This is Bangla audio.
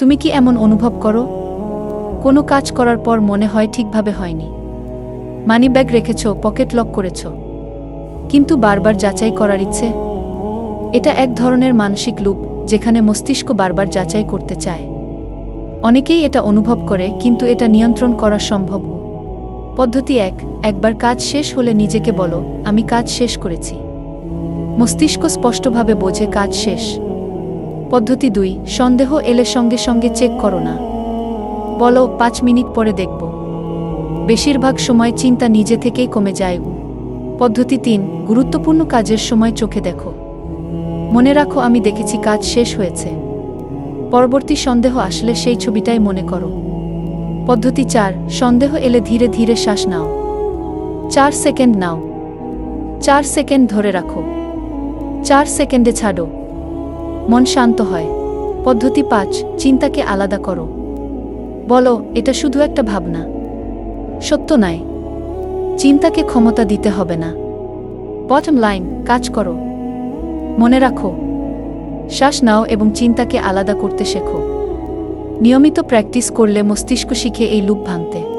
তুমি কি এমন অনুভব করো? কোনো কাজ করার পর মনে হয় ঠিকভাবে হয়নি। মানি ব্যাগ রেখেছ, পকেট লক করেছ। কিন্তু বারবার যাচাই করার ইচ্ছে? এটা এক ধরনের মানসিক লুপ, যেখানে মস্তিষ্ক বারবার যাচাই করতে চায়। অনেকেই এটা অনুভব করে, কিন্তু এটা নিয়ন্ত্রণ করা সম্ভব। পদ্ধতি এক, একবার কাজ শেষ হলে নিজেকে বলো, আমি কাজ শেষ করেছি। মস্তিষ্ক স্পষ্টভাবে বোঝে কাজ শেষ। পদ্ধতি দুই, সন্দেহ এলে সঙ্গে সঙ্গে চেক করো না। বলো, পাঁচ মিনিট পরে দেখব। বেশিরভাগ সময় চিন্তা নিজে থেকেই কমে যায়। পদ্ধতি তিন, গুরুত্বপূর্ণ কাজের সময় চোখে দেখো। মনে রাখো, আমি দেখেছি কাজ শেষ হয়েছে। পরবর্তী সন্দেহ আসলে সেই ছবিটাই মনে করো। পদ্ধতি চার, সন্দেহ এলে ধীরে ধীরে শ্বাস নাও। চার সেকেন্ড নাও। চার সেকেন্ড ধরে রাখো। চার সেকেন্ডে ছাড়ো। মন শান্ত হয়। পদ্ধতি পাঁচ, চিন্তাকে আলাদা করো। বলো, এটা শুধু একটা ভাবনা? সত্য নয় চিন্তাকে ক্ষমতা দিতে হবে না। বটম লাইন কাজ করো। মনে রাখো, শ্বাস নাও এবং চিন্তাকে আলাদা করতে শেখো। নিয়মিত প্র্যাকটিস করলে মস্তিষ্ক শিখে এই লুপ ভাঙতে।